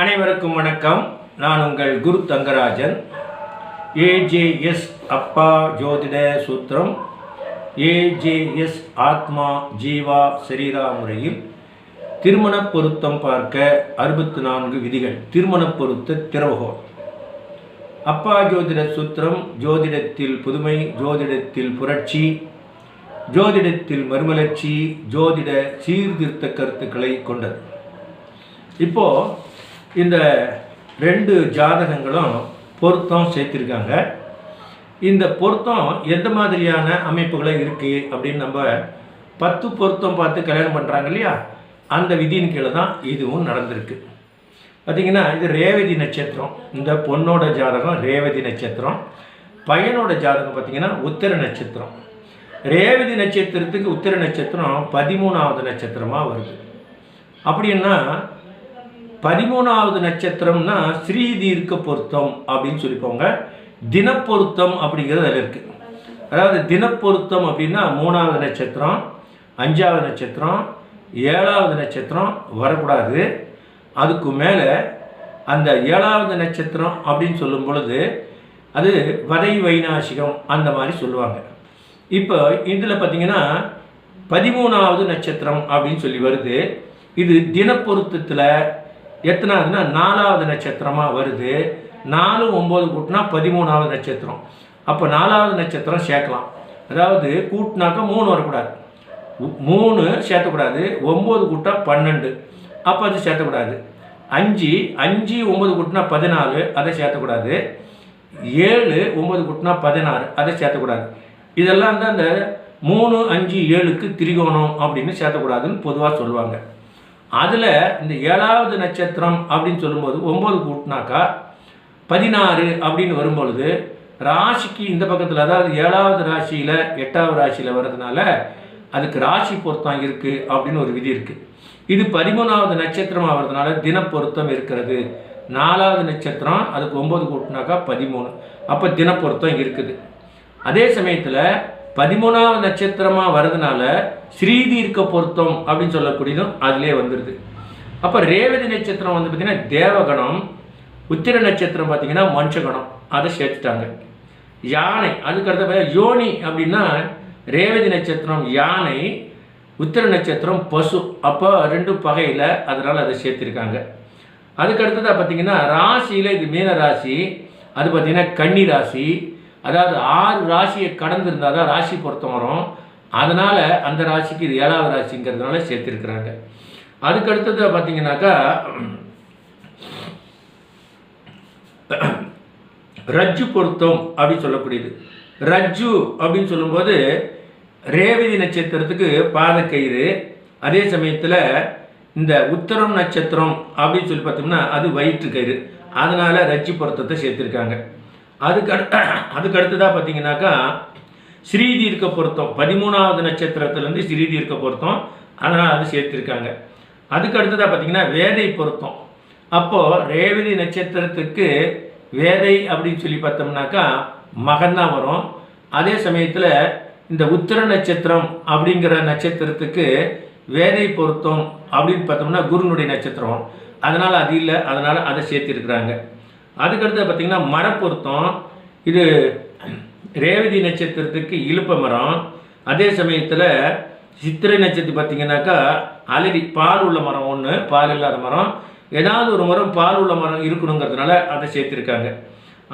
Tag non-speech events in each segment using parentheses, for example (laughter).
அனைவருக்கும் வணக்கம். நான் உங்கள் குரு தங்கராஜன். ஏஜேஎஸ் அப்பா ஜோதிட சூத்திரம். ஏஜேஎஸ் ஆத்மா ஜீவா சரீரா முறையில் திருமண பொருத்தம் பார்க்க அறுபத்தி நான்கு விதிகள். திருமண பொருத்த திறவுகோல் அப்பா ஜோதிட சூத்திரம் ஜோதிடத்தில் புதுமை ஜோதிடத்தில் புரட்சி ஜோதிடத்தில் மறுமலர்ச்சி ஜோதிட சீர்திருத்த கருத்துக்களை கொண்டது. இப்போது இந்த ரெண்டு ஜாதகங்களும் பொருத்தம் சேர்த்திருக்காங்க. இந்த பொருத்தம் எந்த மாதிரியான அமைப்புகளை இருக்குது அப்படின்னு நம்ம பத்து பொருத்தம் பார்த்து கல்யாணம் பண்ணுறாங்க இல்லையா? அந்த விதியின் கீழே தான் இதுவும் நடந்திருக்கு. பார்த்தீங்கன்னா இது ரேவதி நட்சத்திரம். இந்த பொண்ணோட ஜாதகம் ரேவதி நட்சத்திரம். பையனோட ஜாதகம் பார்த்திங்கன்னா உத்திர நட்சத்திரம். ரேவதி நட்சத்திரத்துக்கு உத்திர நட்சத்திரம் பதிமூணாவது நட்சத்திரமாக வருது. அப்படின்னா பதிமூணாவது நட்சத்திரம்னா ஸ்ரீதீர்க்க பொருத்தம் அப்படின்னு சொல்லிப்போங்க தினப்பொருத்தம் அப்படிங்கிறது அதில் இருக்குது அதாவது தினப்பொருத்தம் அப்படின்னா மூணாவது நட்சத்திரம் அஞ்சாவது நட்சத்திரம் ஏழாவது நட்சத்திரம் வரக்கூடாது. அதுக்கு மேலே அந்த ஏழாவது நட்சத்திரம் அப்படின்னு சொல்லும் பொழுது அது வதை வைநாசிகம் அந்த மாதிரி சொல்லுவாங்க. இப்போ இதில் பார்த்தீங்கன்னா பதிமூணாவது நட்சத்திரம் அப்படின்னு சொல்லி வருது. இது தினப்பொருத்தத்தில் எத்தனாவதுன்னா நாலாவது நட்சத்திரமாக வருது. நாலு ஒம்பது கூட்டினா பதிமூணாவது நட்சத்திரம். அப்போ நாலாவது நட்சத்திரம் சேர்க்கலாம். அதாவது கூட்டினாக்கா மூணு வரக்கூடாது. மூணு சேர்த்தக்கூடாது ஒம்பது கூட்டா பன்னெண்டு. அப்போ அது சேர்த்தக்கூடாது. அஞ்சு அஞ்சு ஒம்பது கூட்டினா பதினாலு அதை சேர்த்தக்கூடாது. ஏழு ஒம்பது கூட்டினா பதினாறு அதை சேர்த்தக்கூடாது. இதெல்லாம் தான் அந்த மூணு அஞ்சு ஏழுக்கு திரிகோணம் அப்படின்னு சேர்த்தக்கூடாதுன்னு பொதுவாக சொல்லுவாங்க. அதில் இந்த ஏழாவது நட்சத்திரம் அப்படின்னு சொல்லும்போது ஒம்பது கூட்டினாக்கா பதினாறு அப்படின்னு வரும்பொழுது ராசிக்கு இந்த பக்கத்தில் அதாவது ஏழாவது ராசியில் எட்டாவது ராசியில் வர்றதுனால அதுக்கு ராசி பொருத்தம் இருக்குது அப்படின்னு ஒரு விதி இருக்குது இது பதிமூணாவது நட்சத்திரம் ஆகிறதுனால தினப்பொருத்தம் இருக்கிறது. நாலாவது நட்சத்திரம் அதுக்கு ஒம்பது கூட்டினாக்கா பதிமூணு. அப்போ தினப்பொருத்தம் இருக்குது. அதே சமயத்தில் பதிமூணாவது நட்சத்திரமாக வர்றதுனால ஸ்ரீதீர்க்க பொருத்தம் அப்படின்னு சொல்லக்கூடியதும் அதிலே வந்துடுது அப்போ ரேவதி நட்சத்திரம் வந்து பார்த்திங்கன்னா தேவகணம் உத்திர நட்சத்திரம் பார்த்தீங்கன்னா மனுஷகணம் அதை சேர்த்துட்டாங்க. யானை அதுக்கு அடுத்த யோனி அப்படின்னா ரேவதி நட்சத்திரம் யானை உத்திர நட்சத்திரம் பசு. அப்போ ரெண்டும் பகையில் அதனால் அதை சேர்த்துருக்காங்க. அதுக்கு அடுத்ததாக பார்த்தீங்கன்னா ராசியில் இது மீன ராசி அது பார்த்திங்கன்னா கன்னி ராசி அதாவது ஆறு ராசியை கடந்து இருந்தால் தான் ராசி பொருத்தம் வரும். அதனால் அந்த ராசிக்கு இது ஏழாவது ராசிங்கிறதுனால சேர்த்துருக்குறாங்க. அதுக்கு அடுத்தது பார்த்தீங்கன்னாக்கா ரஜ்ஜு பொருத்தம் அப்படின்னு சொல்லக்கூடியது. ரஜ்ஜு அப்படின்னு சொல்லும்போது ரேவதி நட்சத்திரத்துக்கு பாதக்கயிறு அதே சமயத்தில் இந்த உத்தரம் நட்சத்திரம் அப்படின்னு சொல்லி பார்த்தோம்னா அது வயிற்று கயிறு. அதனால் ரஜ்ஜு பொருத்தத்தை சேர்த்துருக்காங்க. அதுக்கு அடுத்த (clears throat) அதுக்கு அடுத்ததாக பார்த்தீங்கன்னாக்கா ஸ்ரீதீர்க்க பொருத்தம் பதிமூணாவது நட்சத்திரத்துலேருந்து ஸ்ரீதீர்க்க பொருத்தம் அதனால் அது சேர்த்துருக்காங்க. அதுக்கு அடுத்ததாக பார்த்தீங்கன்னா வேதை பொருத்தம். அப்போது ரேவதி நட்சத்திரத்துக்கு வேதை அப்படின்னு சொல்லி பார்த்தோம்னாக்கா மகன் தான் வரும். அதே சமயத்தில் இந்த உத்திர நட்சத்திரம் அப்படிங்கிற நட்சத்திரத்துக்கு வேதை பொருத்தம் அப்படின்னு பார்த்தோம்னா குருனுடைய நட்சத்திரம். அதனால் அது இல்லை அதனால் அதை சேர்த்திருக்கிறாங்க. அதுக்கடுத்து பார்த்தீங்கன்னா மரப்பொருத்தம். இது ரேவதி நட்சத்திரத்துக்கு இழுப்ப மரம். அதே சமயத்தில் சித்திரை நட்சத்திரம் பார்த்தீங்கன்னாக்கா அலரி பால் உள்ள மரம் ஒன்று பால் இல்லாத மரம். ஏதாவது ஒரு மரம் பால் உள்ள மரம் இருக்கணுங்கிறதுனால அதை சேர்த்துருக்காங்க.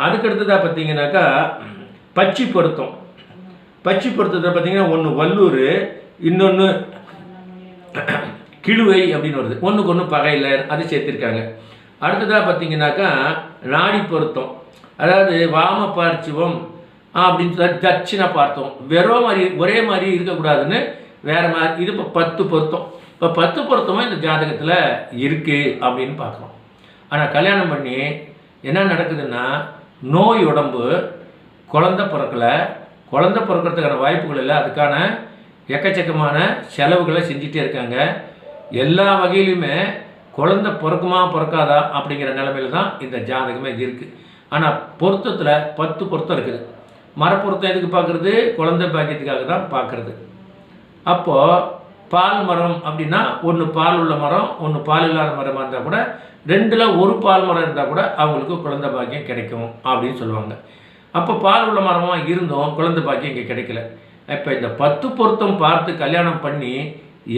அதுக்கடுத்ததாக பார்த்தீங்கன்னாக்கா பச்சி பொருத்தம். பச்சி பொருத்தத்தில் பார்த்தீங்கன்னா ஒன்று வல்லூர் இன்னொன்று கிழுவை அப்படின்னு வருது. ஒன்றுக்கு ஒன்று பகையில் அது சேர்த்துருக்காங்க. அடுத்ததாக பார்த்தீங்கன்னாக்கா நாடி பொருத்தம். அதாவது வாம பார்ச்சிவம் அப்படின்னு சொல்லி தட்சிண பார்த்தோம். வெறும் மாதிரி ஒரே மாதிரி இருக்கக்கூடாதுன்னு வேறு மாதிரி இது இப்போ பத்து பொருத்தம். இப்போ பத்து பொருத்தமும் இந்த ஜாதகத்தில் இருக்குது அப்படின்னு பார்க்குறோம். ஆனால் கல்யாணம் பண்ணி என்ன நடக்குதுன்னா நோய் உடம்பு குழந்தை பிறக்கலை. குழந்தை பிறக்கிறதுக்கான வாய்ப்புகள் இல்லை. அதுக்கான எக்கச்சக்கமான செலவுகளை செஞ்சுட்டே இருக்காங்க. எல்லா வகையிலுமே குழந்தை பிறக்குமா பிறக்காதா அப்படிங்கிற நிலமையில தான் இந்த ஜாதகமே இருக்குது ஆனால் பொருத்தத்தில் பத்து பொருத்தம் இருக்குது. மரப்பொருத்தம் எதுக்கு பார்க்குறது? குழந்தை பாக்கியத்துக்காக தான் பார்க்குறது. அப்போது பால் மரம் அப்படின்னா ஒன்று பால் உள்ள மரம் ஒன்று பால் இல்லாத மரமாக இருந்தால் கூட ரெண்டில் ஒரு பால் மரம் இருந்தால் கூட அவங்களுக்கு குழந்தை பாக்கியம் கிடைக்கும் அப்படின்னு சொல்லுவாங்க. அப்போ பால் உள்ள மரமாக இருந்தோம் குழந்தை பாக்கியம் இங்கே கிடைக்கல. இப்போ இந்த பத்து பொருத்தம் பார்த்து கல்யாணம் பண்ணி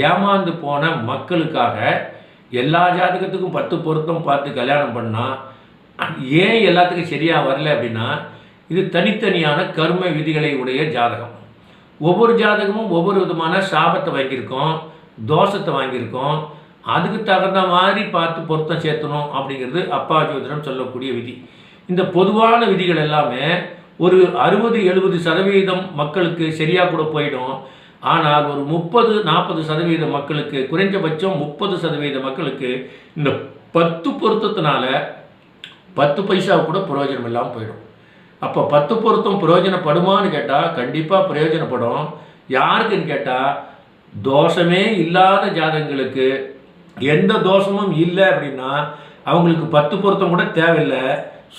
ஏமாந்து போன மக்களுக்காக எல்லா ஜாதகத்துக்கும் பத்து பொருத்தம் பார்த்து கல்யாணம் பண்ணால் ஏன் எல்லாத்துக்கும் சரியாக வரல அப்படின்னா இது தனித்தனியான கர்ம விதிகளை உடைய ஜாதகம். ஒவ்வொரு ஜாதகமும் ஒவ்வொரு விதமான சாபத்தை வாங்கியிருக்கோம் தோஷத்தை வாங்கியிருக்கோம். அதுக்கு தகுந்த மாதிரி பார்த்து பொருத்தம் சேர்த்தணும் அப்படிங்கிறது அப்பா ஜோதிடம் சொல்லக்கூடிய விதி. இந்த பொதுவான விதிகள் எல்லாமே ஒரு அறுபது எழுபது சதவீதம் மக்களுக்கு சரியாக கூட போயிடும். ஆனால் ஒரு முப்பது நாற்பது சதவீத மக்களுக்கு குறைஞ்சபட்சம் முப்பது சதவீத மக்களுக்கு இந்த பத்து பொருத்தத்தினால பத்து பைசா கூட பிரயோஜனம் இல்லாமல் போயிடும். அப்போ பத்து பொருத்தம் பிரயோஜனப்படுமான்னு கேட்டால் கண்டிப்பாக பிரயோஜனப்படும். யாருக்குன்னு கேட்டால் தோஷமே இல்லாத ஜாதகங்களுக்கு எந்த தோஷமும் இல்லை அப்படின்னா அவங்களுக்கு பத்து பொருத்தம் கூட தேவையில்லை.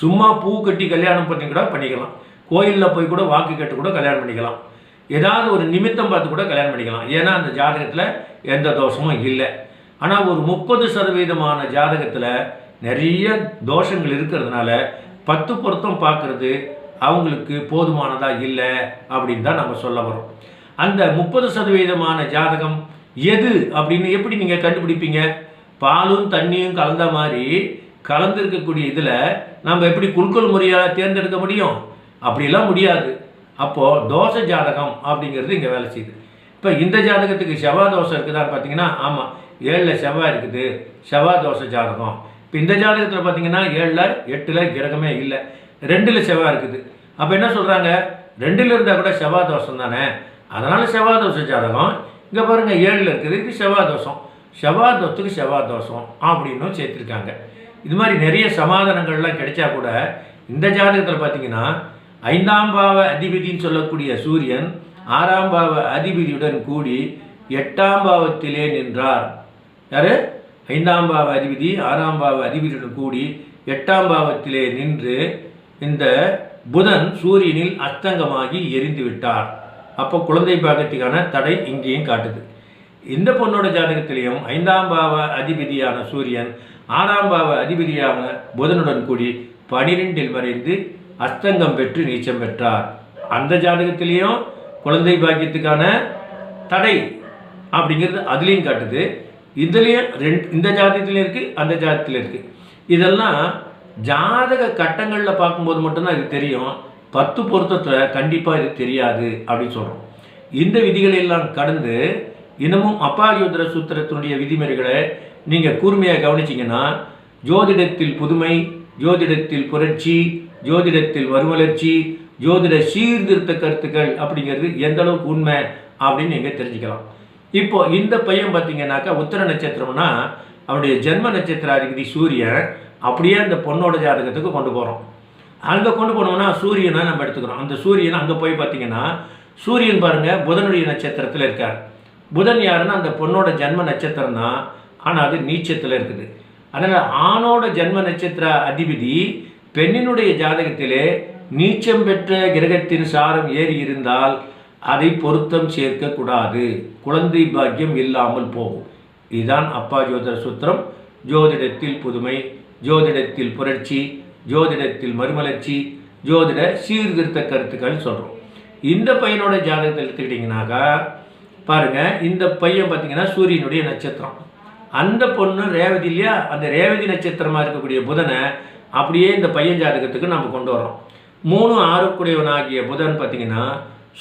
சும்மா பூ கட்டி கல்யாணம் பண்ணி கூட பண்ணிக்கலாம். கோயிலில் போய் கூட வாக்கு கட்டு கூட கல்யாணம் பண்ணிக்கலாம். ஏதாவது ஒரு நிமித்தம் பார்த்து கூட கல்யாணம் பண்ணிக்கலாம். ஏன்னா அந்த ஜாதகத்தில் எந்த தோஷமும் இல்லை. ஆனால் ஒரு முப்பது சதவீதமான ஜாதகத்தில் நிறைய தோஷங்கள் இருக்கிறதுனால பத்து பொருத்தம் பார்க்குறது அவங்களுக்கு போதுமானதாக இல்லை அப்படின்னு தான் நம்ம சொல்ல வரோம் அந்த முப்பது சதவீதமான ஜாதகம் எது அப்படின்னு எப்படி நீங்கள் கண்டுபிடிப்பீங்க? பாலும் தண்ணியும் கலந்த மாதிரி கலந்துருக்கக்கூடிய இதில் நம்ம எப்படி குழுக்கள் முறையாக தேர்ந்தெடுக்க முடியும்? அப்படிலாம் முடியாது. அப்போது தோஷ ஜாதகம் அப்படிங்கிறது இங்கே வேலை செய்யுது. இப்போ இந்த ஜாதகத்துக்கு செவ்வாய் தோஷம் இருக்குதான்னு பார்த்தீங்கன்னா ஆமாம் ஏழில் செவ்வாய் இருக்குது செவ்வாய் தோஷ ஜாதகம். இப்போ இந்த ஜாதகத்தில் பார்த்தீங்கன்னா ஏழில் எட்டில் கிரகமே இல்லை ரெண்டில் செவ்வாய் இருக்குது. அப்போ என்ன சொல்கிறாங்க ரெண்டில் இருந்தால் கூட செவ்வாய் தோஷம் தானே? அதனால் செவ்வாய் தோஷ ஜாதகம். இங்கே பாருங்கள் ஏழில் இருக்குது இது செவ்வாய் தோஷம் செவ்வாய் தோஷத்துக்கு செவ்வாய் தோஷம் அப்படின்னும் சேர்த்துருக்காங்க. இது மாதிரி நிறைய சமாதானங்கள்லாம் கிடைச்சா கூட இந்த ஜாதகத்தில் பார்த்தீங்கன்னா ஐந்தாம் பாவ அதிபதின்னு சொல்லக்கூடிய சூரியன் ஆறாம் பாவ அதிபதியுடன் கூடி எட்டாம் பாவத்திலே நின்றார். யாரு? ஐந்தாம் பாவ அதிபதி ஆறாம் பாவ அதிபதியுடன் கூடி எட்டாம் பாவத்திலே நின்று இந்த புதன் சூரியனில் அஸ்தங்கமாகி எரிந்து விட்டார். அப்போ குழந்தை பாகத்துக்கான தடை இங்கேயும் காட்டுது. இந்த பொண்ணோட ஜாதகத்திலையும் ஐந்தாம் பாவ அதிபதியான சூரியன் ஆறாம் பாவ அதிபதியான புதனுடன் கூடி பனிரெண்டில் மறைந்து அஸ்தங்கம் பெற்று நீச்சம் பெற்றார். அந்த ஜாதகத்திலையும் குழந்தை பாக்கியத்துக்கான தடை அப்படிங்கிறது அதுலேயும் காட்டுது. இதுலேயும் ரெண்டு இந்த ஜாதகத்திலையும் இருக்குது அந்த ஜாதகத்தில் இருக்குது இதெல்லாம் ஜாதக கட்டங்களில் பார்க்கும்போது மட்டும்தான் இது தெரியும். பத்து பொருத்தத்தில் கண்டிப்பாக இது தெரியாது அப்படின்னு சொல்கிறோம் இந்த விதிகளை எல்லாம் கடந்து இன்னமும் அப்பா சூத்திரத்தினுடைய விதிமுறைகளை நீங்கள் கூர்மையாக கவனிச்சிங்கன்னா ஜோதிடத்தில் புதுமை ஜோதிடத்தில் புரட்சி ஜோதிடத்தில் மறுமலர்ச்சி ஜோதிட சீர்திருத்த கருத்துக்கள் அப்படிங்கிறது எந்த அளவுக்கு உண்மை அப்படின்னு நீங்கள் தெரிஞ்சுக்கலாம். இப்போ இந்த பையன் பார்த்தீங்கன்னாக்கா உத்தர நட்சத்திரம்னா அவனுடைய ஜென்ம நட்சத்திர அதிபதி சூரியன் அப்படியே அந்த பொண்ணோட ஜாதகத்துக்கு கொண்டு போகிறோம் அங்கே கொண்டு போனோம்னா சூரியனை நம்ம எடுத்துக்கிறோம். அந்த சூரியன் அங்கே போய் பார்த்தீங்கன்னா சூரியன் பாருங்கள் புதனுடைய நட்சத்திரத்தில் இருக்கார். புதன் யாருன்னா அந்த பொண்ணோட ஜென்ம நட்சத்திரம் தான். ஆனால் அது நீச்சத்தில் இருக்குது. அதனால் ஆணோட ஜென்ம நட்சத்திர அதிபதி பெண்ணினுடைய ஜாதகத்திலே நீச்சம் பெற்ற கிரகத்தின் சாரம் ஏறி இருந்தால் அதை பொருத்தம் சேர்க்கக்கூடாது குழந்தை பாக்கியம் இல்லாமல் போகும். இதுதான் அப்பா ஜோதிட சூத்திரம். ஜோதிடத்தில் புதுமை ஜோதிடத்தில் புரட்சி ஜோதிடத்தில் மறுமலர்ச்சி ஜோதிட சீர்திருத்த கருத்துக்கள் சொல்கிறோம் இந்த பையனோட ஜாதகத்தை எடுத்துக்கிட்டிங்கனாக்கா பாருங்கள் இந்த பையன் பார்த்தீங்கன்னா சூரியனுடைய நட்சத்திரம். அந்த பொண்ணு ரேவதி இல்லையா? அந்த ரேவதி நட்சத்திரமாக இருக்கக்கூடிய புதனை அப்படியே இந்த பையன் ஜாதகத்துக்கு நம்ம கொண்டு வரோம் மூணு ஆறுக்குடையவனாகிய புதன் பார்த்தீங்கன்னா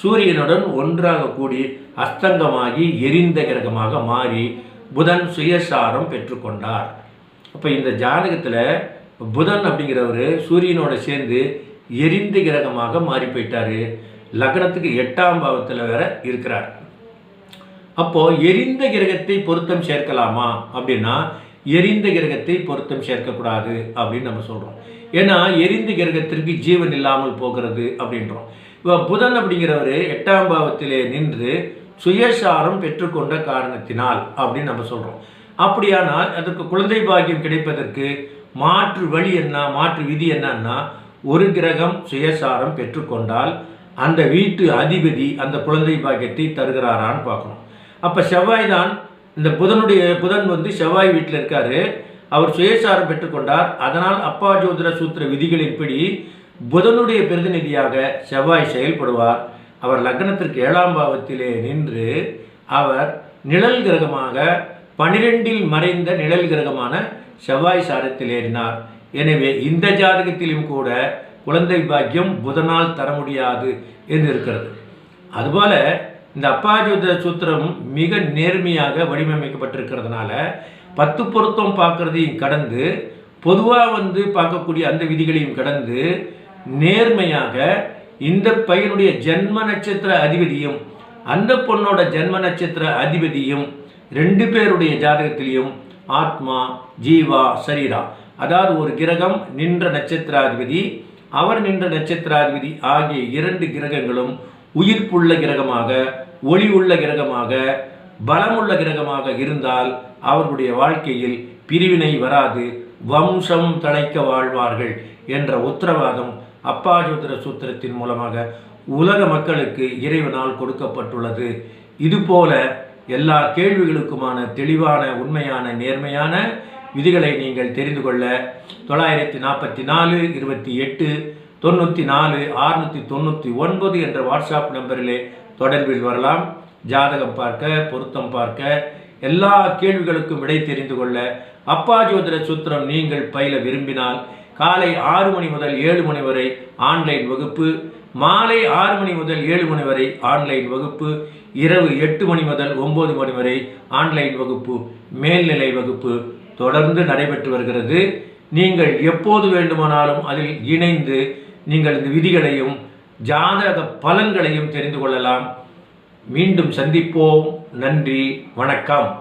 சூரியனுடன் ஒன்றாக கூடி அஸ்தங்கமாகி எரிந்த கிரகமாக மாறி புதன் சுயசாரம் பெற்றுக்கொண்டார். அப்போ இந்த ஜாதகத்தில் புதன் அப்படிங்கிறவர் சூரியனோட சேர்ந்து எரிந்த கிரகமாக மாறி போயிட்டார். லக்னத்துக்கு எட்டாம் பாவத்தில் வேற இருக்கிறார். அப்போது எரிந்த கிரகத்தை பொருத்தம் சேர்க்கலாமா அப்படின்னா எரிந்த கிரகத்தை பொருத்தம் சேர்க்கக்கூடாது அப்படின்னு நம்ம சொல்கிறோம் ஏன்னா எரிந்த கிரகத்திற்கு ஜீவன் இல்லாமல் போகிறது அப்படின்றோம். இப்போ புதன் அப்படிங்கிறவர் எட்டாம் பாவத்திலே நின்று சுயசாரம் பெற்றுக்கொண்ட காரணத்தினால் அப்படின்னு நம்ம சொல்கிறோம் அப்படியானால் அதற்கு குழந்தை பாக்கியம் கிடைப்பதற்கு மாற்று வழி என்ன மாற்று விதி என்னன்னா ஒரு கிரகம் சுயசாரம் பெற்றுக்கொண்டால் அந்த வீட்டு அதிபதி அந்த குழந்தை பாக்கியத்தை தருகிறாரான்னு பார்க்கணும். அப்போ செவ்வாய் தான் இந்த புதனுடைய புதன் வந்து செவ்வாய் வீட்டில் இருக்காரு. அவர் சுயசாரம் பெற்றுக்கொண்டார். அதனால் அப்பா ஜோதிட சூத்திர விதிகளின்படி புதனுடைய பிரதிநிதியாக செவ்வாய் செயல்படுவார். அவர் லக்னத்திற்கு ஏழாம் பாவத்திலே நின்று அவர் நிழல் கிரகமாக பனிரெண்டில் மறைந்த நிழல் கிரகமான செவ்வாய் சாரத்தில் ஏறினார். எனவே இந்த ஜாதகத்திலும் கூட குழந்தை பாக்கியம் புதனால் தர முடியாது என்று இருக்கிறது. அதுபோல இந்த அப்பாஜுத சூத்திரம் மிக நேர்மையாக வடிவமைக்கப்பட்டிருக்கிறதுனால பத்து பொருத்தம் பார்க்குறதையும் கடந்து பொதுவாக வந்து பார்க்கக்கூடிய அந்த விதிகளையும் கடந்து நேர்மையாக இந்த பையனுடைய ஜென்ம நட்சத்திர அதிபதியும் அந்த பொண்ணோட ஜென்ம நட்சத்திர அதிபதியும் ரெண்டு பேருடைய ஜாதகத்திலையும் ஆத்மா ஜீவா சரீரா. அதாவது ஒரு கிரகம் நின்ற நட்சத்திராதிபதி அவர் நின்ற நட்சத்திராதிபதி ஆகிய இரண்டு கிரகங்களும் உயிர்ப்புள்ள கிரகமாக ஒளி உள்ள கிரகமாக பலமுள்ள கிரகமாக இருந்தால் அவர்களுடைய வாழ்க்கையில் பிரிவினை வராது வம்சம் தழைக்க வாழ்வார்கள் என்ற உத்தரவாதம் அப்பாஜோத்திர சூத்திரத்தின் மூலமாக உலக மக்களுக்கு இறைவனால் கொடுக்கப்பட்டுள்ளது. இதுபோல எல்லா கேள்விகளுக்குமான தெளிவான உண்மையான நேர்மையான விதிகளை நீங்கள் தெரிந்து கொள்ள தொள்ளாயிரத்தி நாற்பத்தி நாலு இருபத்தி எட்டு தொண்ணூற்றி நாலு ஆறுநூற்றி தொண்ணூற்றி ஒன்பது என்ற வாட்ஸ்அப் நம்பரிலே தொடர்பில் வரலாம். ஜாதகம் பார்க்க பொருத்தம் பார்க்க எல்லா கேள்விகளுக்கும் விடை தெரிந்து கொள்ள அப்பா ஜோதிட சூத்திரம் நீங்கள் பயில விரும்பினால் காலை ஆறு மணி முதல் ஏழு மணி வரை ஆன்லைன் வகுப்பு மாலை ஆறு மணி முதல் ஏழு மணி வரை ஆன்லைன் வகுப்பு இரவு எட்டு மணி முதல் ஒம்பது மணி வரை ஆன்லைன் வகுப்பு மேல்நிலை வகுப்பு தொடர்ந்து நடைபெற்று வருகிறது. நீங்கள் எப்போது வேண்டுமானாலும் அதில் இணைந்து நீங்கள் இந்த விதிகளையும் ஜாதக பலன்களையும் தெரிந்து கொள்ளலாம். மீண்டும் சந்திப்போம். நன்றி. வணக்கம்.